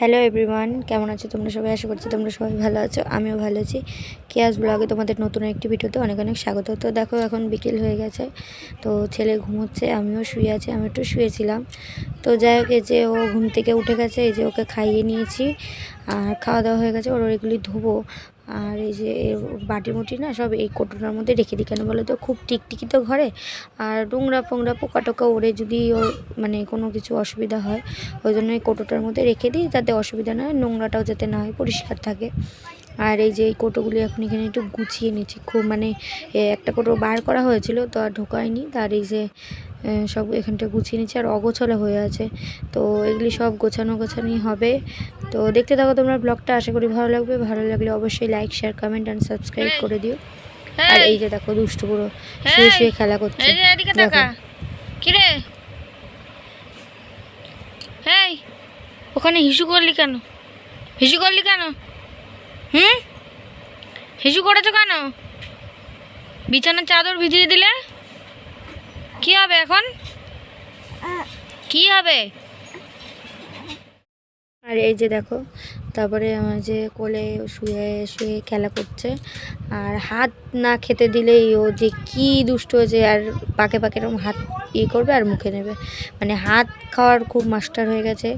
Hello everyone কেমন আছো তোমরা সবাই? আশা করছি তোমরা সবাই ভালো আছো, আমিও ভালো আছি। কে কেয়াস ব্লগে তোমাদের নতুন একটি ভিডিওতে অনেক অনেক স্বাগত। তো দেখো এখন বিকেল হয়ে গেছে, তো ছেলে ঘুমোচ্ছে, আমিও শুয়ে আছি, আমি একটু শুয়েছিলাম। তো যাই হোক, এই যে ও ঘুম থেকে উঠে গেছে, এই যে ওকে খাইয়ে নিয়েছি, আর খাওয়া দাওয়া হয়ে গেছে, ওর এগুলি ধোবো। আর এই যে বাটি মুটি না, সব এই কোটোটার মধ্যে রেখে দিই। কেন বলো তো খুব টিকটিকি তো ঘরে। আর নোংরা ফোংরা পোকা টোকা ওড়ে যদি মানে কোনো কিছু অসুবিধা হয়, ওই জন্য এই কোটোটার মধ্যে রেখে দিই যাতে অসুবিধা না হয়, নোংরাটাও যাতে না হয়, পরিষ্কার থাকে। আর এই যে এই কোটোগুলি এখন এখানে একটু গুছিয়ে নিচ্ছি। খুব মানে একটা কোটো বার করা হয়েছিল, তো আর ঢোকায়নি। তার এই যে সব এখানটা গুছিয়ে নিচ্ছি আর অগোছালো হয়ে আছে। তো এগুলি সব গোছানো গোছানি হবে। তো দেখতে থাকো তোমরা ব্লগটা আশা করি ভালো লাগবে। ভালো লাগলে অবশ্যই like share comment and subscribe করে দিও। আর এই যে দেখো দুষ্টু পুরো শুয়ে শুয়ে খেলা করছে। দেখো। হেই ওখানে হিসু করলি কেন? হিসু করলি কেন? হুম? হিসু করেছ কেন? বিছানার চাদর ভিজিয়ে দিলে? কি হবে এখন? কি হবে? আর এই যে দেখো, তারপরে আমার যে কোলে শুয়ে শুয়ে খেলা করছে, আর হাত না খেতে দিলেই ও যে কি দুষ্ট হয়েছে আর পাকে পাকে এরকম হাত ইয়ে করবে আর মুখে নেবে। মানে হাত খাওয়ার খুব মাস্টার হয়ে গেছে,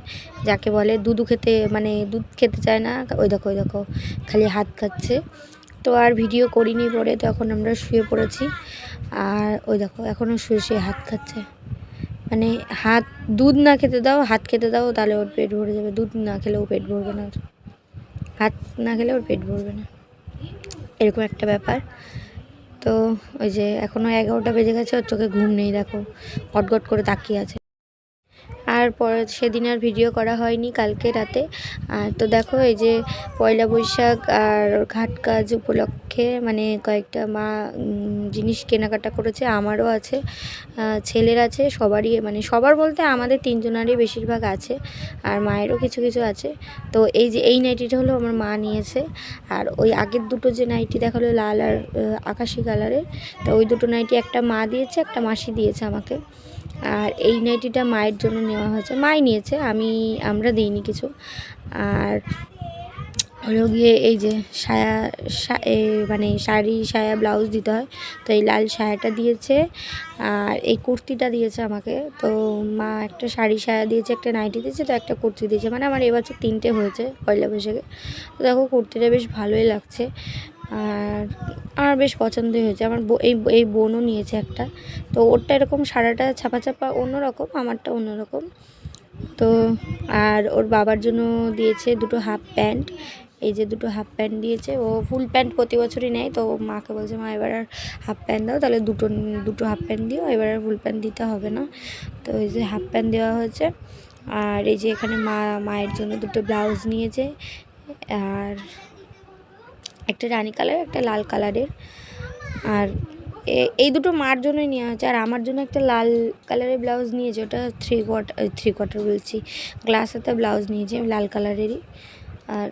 যাকে বলে দুধু খেতে মানে দুধ খেতে চায় না, ওই দেখো ওই দেখো, খালি হাত খাচ্ছে। তো আর ভিডিও করিনি পরে, তো এখন আমরা শুয়ে পড়েছি। আর ওই দেখো এখনও শুয়ে শুয়ে হাত খাচ্ছে। মানে হাত, দুধ না খেতে দাও, হাত খেতে দাও, তাহলে ওর পেট ভরে যাবে। দুধ না খেলেও পেট ভরবে না। হাত না খেলে ওর পেট ভরবে না। এরকম একটা ব্যাপার। তো ওই যে এখনও এগারোটা বেজে গেছে, ওর চোখে ঘুম নেই, দেখো। গটগট করে তাকিয়ে আছে। আর পরে সেদিন আর ভিডিও করা হয়নি কালকে রাতে। আর তো দেখো এই যে পয়লা বৈশাখ আর ঘাট কাজ উপলক্ষে মানে কয়েকটা মা জিনিস কেনাকাটা করেছে, আমারও আছে ছেলের আছে, সবারই মানে সবার বলতে আমাদের তিনজনারই বেশিরভাগ আছে আর মায়েরও কিছু কিছু আছে। তো এই যে এই নাইটিটা হলো আমার মা নিয়েছে আর ওই আগের দুটো যে নাইটি দেখাল লাল আর আকাশি কালারের, তো ওই দুটো নাইটি একটা মা দিয়েছে, একটা মাসি দিয়েছে আমাকে। আর এই নাইটিটা মায়ের জন্য নেওয়া হয়েছে। মাই নিয়েছে, আমি, আমরা দিইনি কিছু। আর হলো গিয়ে এই যে সায়া মানে শাড়ি, সায়া, ব্লাউজ দিতে হয়, তো এই লাল সায়াটা দিয়েছে। আর এই কুর্তিটা দিয়েছে আমাকে। তো মা একটা শাড়ি সায়া দিয়েছে, একটা নাইটি দিয়েছে, তো একটা কুর্তি দিয়েছে। মানে আমার এবছর তিনটে হয়েছে পয়লা বৈশাখে। তো দেখো, কুর্তিটা বেশ ভালোই লাগছে। আর আমার বেশ পছন্দই হয়েছে। আমার এই এই বোনও নিয়েছে একটা। তো ওরটা এরকম সারাটা ছাপা ছাপা অন্যরকম, আমারটা অন্যরকম। তো আর ওর বাবার জন্য দিয়েছে দুটো হাফ প্যান্ট। এই যে দুটো হাফ প্যান্ট দিয়েছে। ও ফুল প্যান্ট প্রতি বছরই নেয়। তো মাকে বলছে, মা, এবার আর হাফ প্যান্ট দাও, তাহলে দুটো দুটো হাফ প্যান্ট দিও, এবার আর ফুল প্যান্ট দিতে হবে না। তো এই যে হাফ প্যান্ট দেওয়া হয়েছে। আর এই যে এখানে মা মায়ের জন্য দুটো ব্লাউজ নিয়েছে। আর একটা রানী কালার একটা লাল কালারের। আর এই দুটো মার জন্যই নেওয়া হয়েছে। আর আমার জন্য একটা লাল কালারের ব্লাউজ নিয়েছে। ওটা থ্রি কোয়ার্টার থ্রি কোয়ার্টার বলছি। গ্লাস হাতে ব্লাউজ নিয়েছি, লাল কালারেরই। আর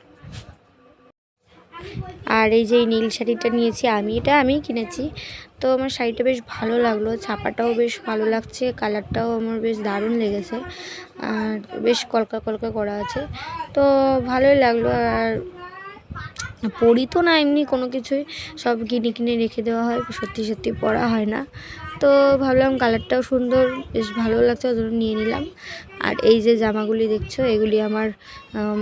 আর এই যে নীল শাড়িটা নিয়েছি, আমি এটা আমি কিনেছি। তো আমার শাড়িটা বেশ ভালো লাগল। ছাপাটাও বেশ ভালো লাগছে। কালারটাও আমার বেশ দারুণ লেগেছে। আর বেশ কলকা কলকা করা আছে। তো ভালোই লাগল। আর পড়ি তো না এমনি কোনো কিছুই। সব কিনে কিনে রেখে দেওয়া হয়, সত্যি সত্যি পড়া হয় না। তো ভাবলাম কালারটাও সুন্দর, বেশ ভালো লাগছে, ওই জন্য নিয়ে নিলাম। আর এই যে জামাগুলি দেখছ, এগুলি আমার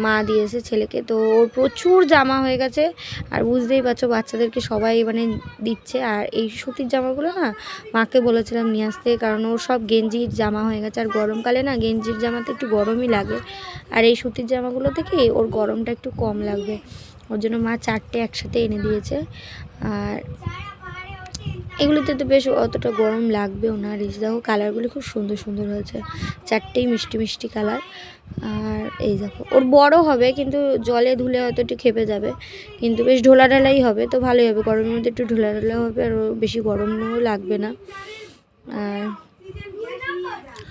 মা দিয়েছে ছেলেকে। তো ওর প্রচুর জামা হয়ে গেছে, আর বুঝতেই পারছ বাচ্চাদেরকে সবাই মানে দিচ্ছে। আর এই সুতির জামাগুলো না মাকে বলেছিলাম নিয়ে আসতে, কারণ ওর সব গেঞ্জির জামা হয়ে গেছে। আর গরমকালে না গেঞ্জির জামাতে একটু গরমই লাগে। আর এই সুতির জামাগুলো থেকে ওর গরমটা একটু কম লাগবে। ওর জন্য মা চারটে একসাথে এনে দিয়েছে। আর এগুলোতে তো বেশ অতটা গরম লাগবেও না। রিচ দেখো, কালারগুলি খুব সুন্দর সুন্দর হয়েছে। চারটেই মিষ্টি মিষ্টি কালার। আর এই দেখো, ওর বড় হবে কিন্তু জলে ধুলে হয়তো একটু খেপে যাবে। কিন্তু বেশ ঢোলা ঢালাই হবে, তো ভালোই হবে। গরমের মধ্যে একটু ঢোলা ঢালা হবে আর বেশি গরমও লাগবে না। আর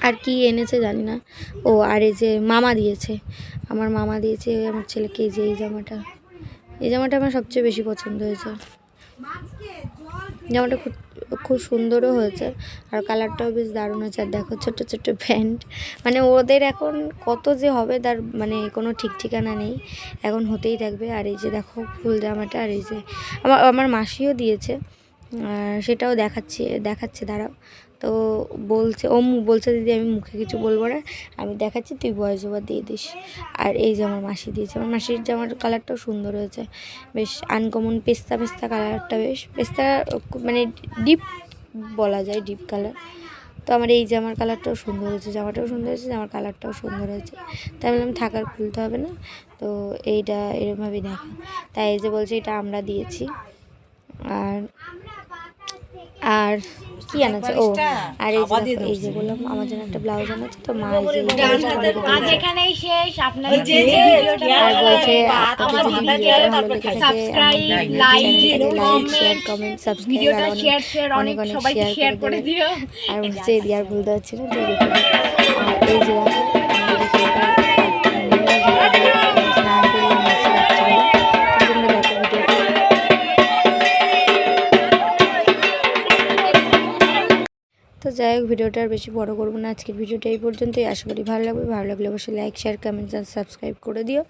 আর কি এনেছে জানি না। ও, আর এই যে মামা দিয়েছে। আমার মামা দিয়েছে, আমার ছেলেকে যে, এই জামাটা। এই জামাটা আমার সবচেয়ে বেশি পছন্দ হয়েছে। জামাটা খুব খুব সুন্দরও হয়েছে আর কালারটাও বেশ দারুণ হয়েছে। আর দেখো ছোট্ট ছোট্ট প্যান্ট। মানে ওদের এখন কত যে হবে তার মানে কোনো ঠিক ঠিকানা নেই। এখন হতেই থাকবে। আর এই যে দেখো ফুল জামাটা আর এই যে আমার আমার মাসিও দিয়েছে। সেটাও দেখাচ্ছি, দেখাচ্ছে, দাঁড়াও। তো বলছে ও বলছে, দিদি, আমি মুখে কিছু বলব না, আমি দেখাচ্ছি, তুই ভয়েস ওভার দিয়ে দিস। আর এই যে আমার মাসি দিয়েছে, আমার মাসির জামার কালারটাও সুন্দর হয়েছে, বেশ আনকমন পেস্তা পেস্তা কালারটা বেশ, পেস্তা মানে ডিপ বলা যায় ডিপ কালার তো আমার এই জামার কালারটাও সুন্দর হয়েছে, জামাটাও সুন্দর হয়েছে, জামার কালারটাও সুন্দর হয়েছে। তাই বললাম থাকার খুলতে হবে না। তো এইটা এরকমভাবেই দেখা। তাই এই যে বলছে, এটা আমরা দিয়েছি। আর আর কি আনাচ্ছে? ও আর এই যে এই যে বললাম আমার জন্য একটা ব্লাউজ আনাচ্ছে তো মা এই আর বলছে লাইক শেয়ার কমেন্ট সাবস্ক্রাইব ভিডিওটা আর শেয়ার শেয়ার অনেক অনেক অনেক সবাইকে শেয়ার করে। দিও। আর হচ্ছে এদি আর ভুলতে হচ্ছে না এই যে তো যাই হোক, ভিডিওটা আর বেশি বড় করব না। আজকের ভিডিওটা এই পর্যন্তই। আশা করি ভালো লাগবে। ভালো লাগলে অবশ্যই লাইক শেয়ার কমেন্টস আর সাবস্ক্রাইব করে দিও।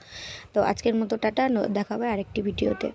তো আজকের মতো টাটা। দেখা হবে আরেকটি ভিডিওতে।